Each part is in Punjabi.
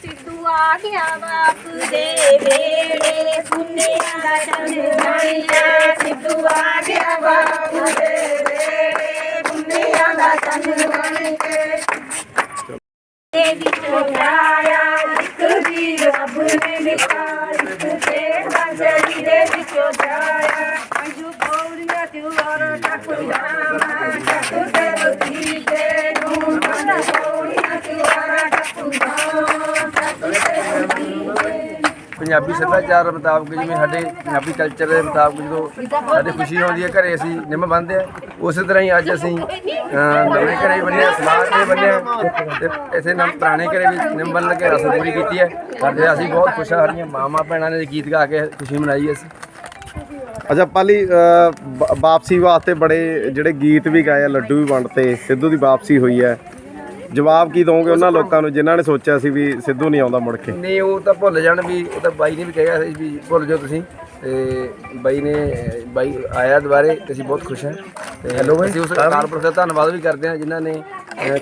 ਸਿੱਧੂ ਆ ਗਿਆ ਬਾਪ ਦੇ ਵੇੜੇ ਪੁੰਨਿਆਂ ਦਾ ਚੰਨ ਸਿੱਧੂ ਆ ਗਿਆ ਬਾਪ ਦੇ ਵੇੜੇ ਪੁੰਨਿਆਂ ਦਾ ਚੰਨ ਬਣਿਆ ਦੇ ਆਇਆ ਇੱਕ ਵੀ ਰੱਬ ਨੇ ਲਿਖਾ ਪੰਜਾਬੀ ਸੱਭਿਆਚਾਰ ਮੁਤਾਬਕ ਜਿਵੇਂ ਸਾਡੇ ਪੰਜਾਬੀ ਕਲਚਰ ਦੇ ਮੁਤਾਬਕ ਜਦੋਂ ਸਾਡੇ ਖੁਸ਼ੀ ਆਉਂਦੀ ਹੈ ਘਰੇ ਅਸੀਂ ਨਿੰਮ ਬੰਨਦੇ ਆ ਉਸੇ ਤਰ੍ਹਾਂ ਹੀ ਅੱਜ ਅਸੀਂ ਅਹ, ਨਵੇਂ ਘਰੇ ਵੀ ਬੰਨਿਆ ਸਮਾਜ ਤੇ ਬੰਨਿਆ ਤੇ ਇਥੇ ਨਮ ਪੁਰਾਣੇ ਘਰੇ ਵੀ ਨਿੰਮ ਬੰਨ੍ਹ ਕੇ ਰਸਮ ਪੂਰੀ ਕੀਤੀ ਹੈ। ਸਾਡੇ ਅਸੀਂ ਬਹੁਤ ਖੁਸ਼ ਹਾਂ ਸਾਡੀਆਂ ਮਾਵਾਂ ਭੈਣਾਂ ਨੇ ਗੀਤ ਗਾ ਕੇ ਖੁਸ਼ੀ ਮਨਾਈ ਅਸੀਂ। ਅੱਛਾ ਪਾਲੀ ਵਾਪਸੀ ਵਾਸਤੇ ਬੜੇ ਜਿਹੜੇ ਗੀਤ ਵੀ ਗਾਏ ਆ ਲੱਡੂ ਵੀ ਵੰਡਤੇ ਸਿੱਧੂ ਦੀ ਵਾਪਸੀ ਹੋਈ ਹੈ। ਜਵਾਬ ਕੀ ਦੋਗੇ ਉਹਨਾਂ ਲੋਕਾਂ ਨੂੰ ਜਿਨ੍ਹਾਂ ਨੇ ਸੋਚਿਆ ਸੀ ਵੀ ਸਿੱਧੂ ਨਹੀਂ ਆਉਂਦਾ ਮੁੜ ਕੇ? ਨਹੀਂ ਉਹ ਤਾਂ ਭੁੱਲ ਜਾਣ ਵੀ ਉਹ ਤਾਂ ਬਾਈ ਨੇ ਵੀ ਕਿਹਾ ਸੀ ਵੀ ਭੁੱਲ ਜਾਓ ਤੁਸੀਂ। ਤੇ ਬਾਈ ਨੇ ਬਾਈ ਆਇਆ ਦੁਬਾਰੇ ਤੇ ਅਸੀਂ ਬਹੁਤ ਖੁਸ਼ ਹਾਂ। ਤੇ ਹੈਲੋ ਬਾਈ। ਅਸੀਂ ਉਸ ਕਾਰਪੋਰੇਟ ਦਾ ਧੰਨਵਾਦ ਵੀ ਕਰਦੇ ਹਾਂ ਜਿਨ੍ਹਾਂ ਨੇ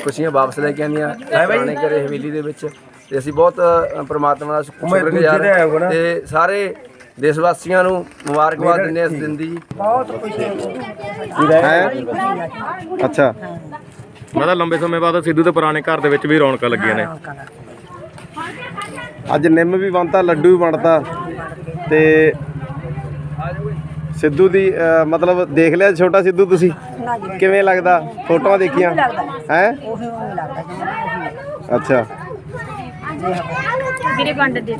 ਖੁਸ਼ੀਆਂ ਵਾਪਸ ਲੈ ਕੇ ਆਂਦੀਆਂ ਪੁਰਾਣੇ ਘਰੇ ਹਵੇਲੀ ਦੇ ਵਿੱਚ। ਤੇ ਅਸੀਂ ਬਹੁਤ ਪ੍ਰਮਾਤਮਾ ਦਾ ਸ਼ੁਕਰਗੁਜ਼ਾਰ ਹਾਂ ਤੇ ਸਾਰੇ ਦੇਸ਼ ਵਾਸੀਆਂ ਨੂੰ ਮੁਬਾਰਕਬਾਦ ਦਿੰਦੇ ਹਾਂ ਇਸ ਦਿਨ ਦੀ। ਹੈ? ਅੱਛਾ। ਮਤਲਬ ਲੰਬੇ ਸਮੇਂ ਬਾਅਦ ਸਿੱਧੂ ਦੇ ਪੁਰਾਣੇ ਘਰ ਦੇ ਵਿੱਚ ਵੀ ਰੌਣਕਾਂ ਲੱਗੀਆਂ ਨੇ। ਅੱਜ ਨਿੰਮ ਵੀ ਵੰਡਤਾ ਲੱਡੂ ਵੀ ਵੰਡਤਾ ਤੇ ਸਿੱਧੂ ਦੀ ਮਤਲਬ ਦੇਖ ਲਿਆ ਛੋਟਾ ਸਿੱਧੂ ਤੁਸੀਂ? ਕਿਵੇਂ ਲੱਗਦਾ? ਫੋਟੋਆਂ ਦੇਖੀਆਂ? ਹੈ? ਅੱਛਾ। ਵੀਰੇ ਵੰਡ ਦੇ